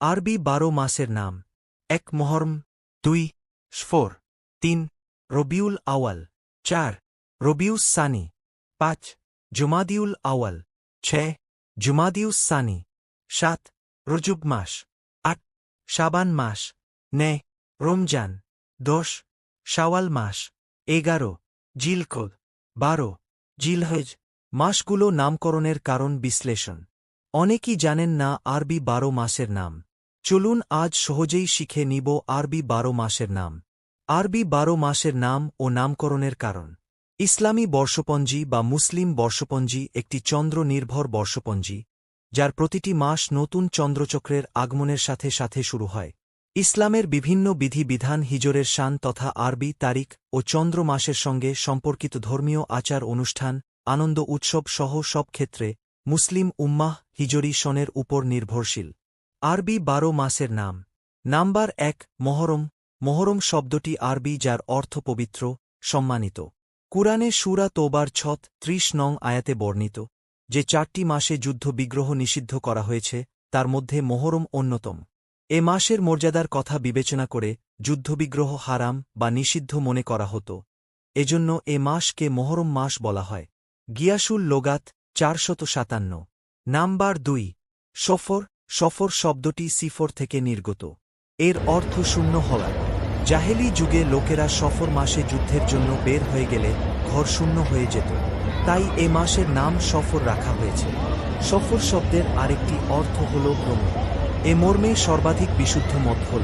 আরবি বারো মাসের নাম। এক মহরম, দুই সফর তিন, রবিউল আওয়াল চার, রবিউস সানি, পাঁচ, জুমাদিউল আওয়াল ছয়, জুমাদিউস সানি, সাত, রজুব মাস, আট, শাবান মাস নে রমজান, দশ, শাওয়াল মাস, এগারো, জিলকদ, বারো, জিলহজ। মাসগুলো নামকরণের কারণ বিশ্লেষণ। অনেকেই জানেন না আরবি বারো মাসের নাম। চলুন আজ সহজেই শিখে নিব আরবি বারো মাসের নাম। আরবি বারো মাসের নাম ও নামকরণের কারণ। ইসলামী বর্ষপঞ্জি বা মুসলিম বর্ষপঞ্জি একটি চন্দ্র নির্ভর বর্ষপঞ্জি, যার প্রতিটি মাস নতুন চন্দ্রচক্রের আগমনের সাথে সাথে শুরু হয়। ইসলামের বিভিন্ন বিধিবিধান হিজরের শান তথা আরবি তারিখ ও চন্দ্র মাসের সঙ্গে সম্পর্কিত ধর্মীয় আচার অনুষ্ঠান, আনন্দ উৎসব সহ সব ক্ষেত্রে মুসলিম উম্মাহ হিজরি সনের উপর নির্ভরশীল। আরবি বারো মাসের নাম। নাম্বার এক, মহরম। মহরম শব্দটি আরবি যার অর্থ পবিত্র, সম্মানিত। কুরআনে সুরা তোবার ছত ত্রিশ নং আয়াতে বর্ণিত, যে চারটি মাসে যুদ্ধ বিগ্রহ নিষিদ্ধ করা হয়েছে, তার মধ্যে মহরম অন্যতম। এ মাসের মর্যাদার কথা বিবেচনা করে যুদ্ধবিগ্রহ হারাম বা নিষিদ্ধ মনে করা হতো। এজন্য এ মাসকে মহরম মাস বলা হয়। গিয়াসুল লোগাত, চারশত সাতান্ন। নাম্বার দুই, সফর। সফর শব্দটি সিফর থেকে নির্গত। এর অর্থ শূন্য হওয়া। জাহেলি যুগে লোকেরা সফর মাসে যুদ্ধের জন্য বের হয়ে গেলে ঘর শূন্য হয়ে যেত। তাই এ মাসের নাম সফর রাখা হয়েছে। সফর শব্দের আরেকটি অর্থ হল ভ্রমণ। এ মর্মে সর্বাধিক বিশুদ্ধ মত হল,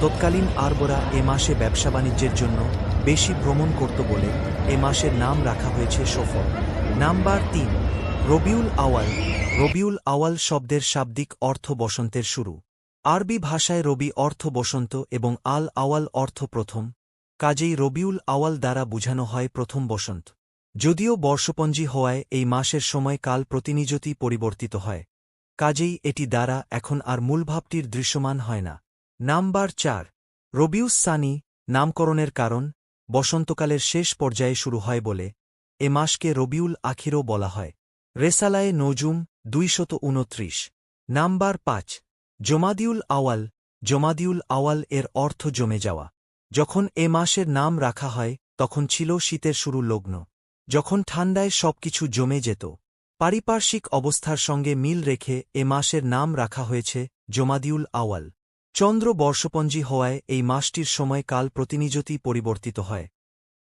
তৎকালীন আরবরা এ মাসে ব্যবসা বাণিজ্যের জন্য বেশি ভ্রমণ করত বলে এ মাসের নাম রাখা হয়েছে সফর। নাম্বার তিন, রবিউল আওয়াল রবিউল আওয়াল শব্দের শাব্দিক অর্থ বসন্তের শুরু। আরবি ভাষায় রবি অর্থ বসন্ত এবং আল আওয়াল অর্থ প্রথম। কাজেই রবিউল আওয়াল দ্বারা বুঝানো হয় প্রথম বসন্ত। যদিও বর্ষপঞ্জি হওয়ায় এই মাসের সময় কাল প্রতিনিযতি পরিবর্তিত হয়। কাজেই এটি দ্বারা এখন আর মূলভাবটির দৃশ্যমান হয় না। নাম্বার চার। রবিউস সানি নামকরণের কারণ বসন্তকালের শেষ পর্যায়ে শুরু হয় বলে এ মাসকে রবিউল আখিরও বলা হয়। রেসালায়ে নজুম দুইশত উনত্রিশ নাম্বার পাঁচ, জমাদিউল আওয়াল জমাদিউল আওয়াল এর অর্থ জমে যাওয়া। যখন এ মাসের নাম রাখা হয়, তখন ছিল শীতের শুরু লগ্ন। যখন ঠান্ডায় সবকিছু জমে যেত, পারিপার্শ্বিক অবস্থার সঙ্গে মিল রেখে এ মাসের নাম রাখা হয়েছে জমাদিউল আওয়াল। চন্দ্র বর্ষপঞ্জি হওয়ায় এই মাসটির সময় কাল প্রতিনিযতি পরিবর্তিত হয়।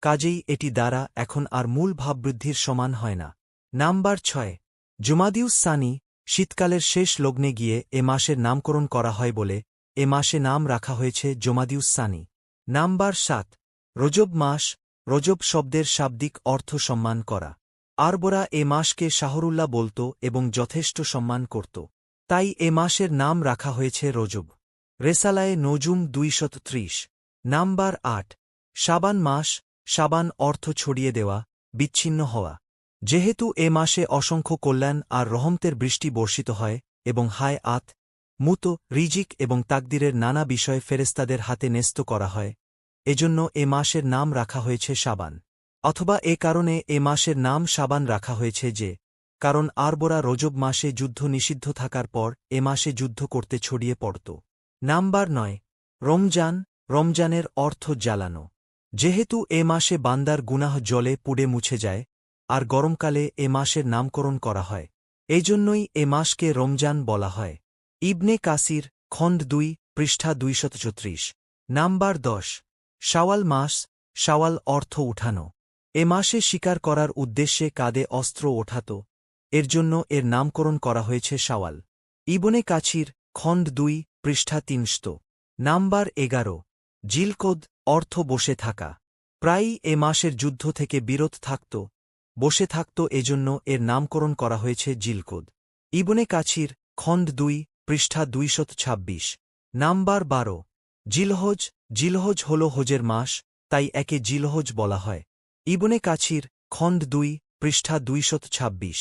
কাজেই এটি দ্বারা এখন আর মূল ভাববৃদ্ধির সমান হয় না। নাম্বার ছয় জুমাদিউস সানি শীতকালের শেষ লগ্নে গিয়ে এ মাসের নামকরণ করা হয় বলে এ মাসে নাম রাখা হয়েছে জমাদিউস সানি। নাম্বার সাত, রজব মাস, রজব শব্দের শাব্দিক অর্থ সম্মান করা। আরবরা এ মাসকে শাহরুল্লাহ বলত এবং যথেষ্ট সম্মান করত। তাই এ মাসের নাম রাখা হয়েছে রজব। রেসালায়ে নজুম দুইশত ত্রিশ নাম্বার আট সাবান মাস সাবান অর্থ ছড়িয়ে দেওয়া, বিচ্ছিন্ন হওয়া। যেহেতু এ মাসে অসংখ্য কল্যাণ আর রহমতের বৃষ্টি বর্ষিত হয় এবং হায় আত, মুত, রিজিক এবং তাকদিরের নানা বিষয়ে ফেরেস্তাদের হাতে ন্যস্ত করা হয়, এজন্য এ মাসের নাম রাখা হয়েছে সাবান অথবা এ কারণে এ মাসের নাম সাবান রাখা হয়েছে যে, কারণ আরবরা রজব মাসে যুদ্ধ নিষিদ্ধ থাকার পর এ মাসে যুদ্ধ করতে ছড়িয়ে পড়ত। নাম্বার নয়, রমজান, রমজানের অর্থ জ্বালানো। যেহেতু এ মাসে বান্দার গুনাহ জলে পুড়ে মুছে যায় আর গরমকালে এ মাসের নামকরণ করা হয়। এই জন্যই এ মাসকে রমজান বলা হয়। ইবনে কাসির, খণ্ড দুই, পৃষ্ঠা দুইশত চৌত্রিশ নাম্বার দশ। শাওয়াল মাস, শাওয়াল অর্থ উঠানো। এ মাসে শিকার করার উদ্দেশ্যে কাদে অস্ত্র ওঠাত। এর জন্য এর নামকরণ করা হয়েছে শাওয়াল। ইবনে কাছির খণ্ড দুই, পৃষ্ঠা তিনশত। নাম্বার এগারো। জিলকোদ, অর্থ বসে থাকা। প্রায়ই এ মাসের যুদ্ধ থেকে বিরত থাকত। বসে থাকত এজন্য এর নামকরণ করা হয়েছে জিলকুদ। ইবনে কাছির খণ্ড দুই, পৃষ্ঠা দুইশত ছাব্বিশ, নাম্বার বারো, জিলহজ জিলহজ হল হজের মাস, তাই একে জিলহজ বলা হয়। ইবনে কাছির খণ্ড দুই, পৃষ্ঠা দুইশত ছাব্বিশ।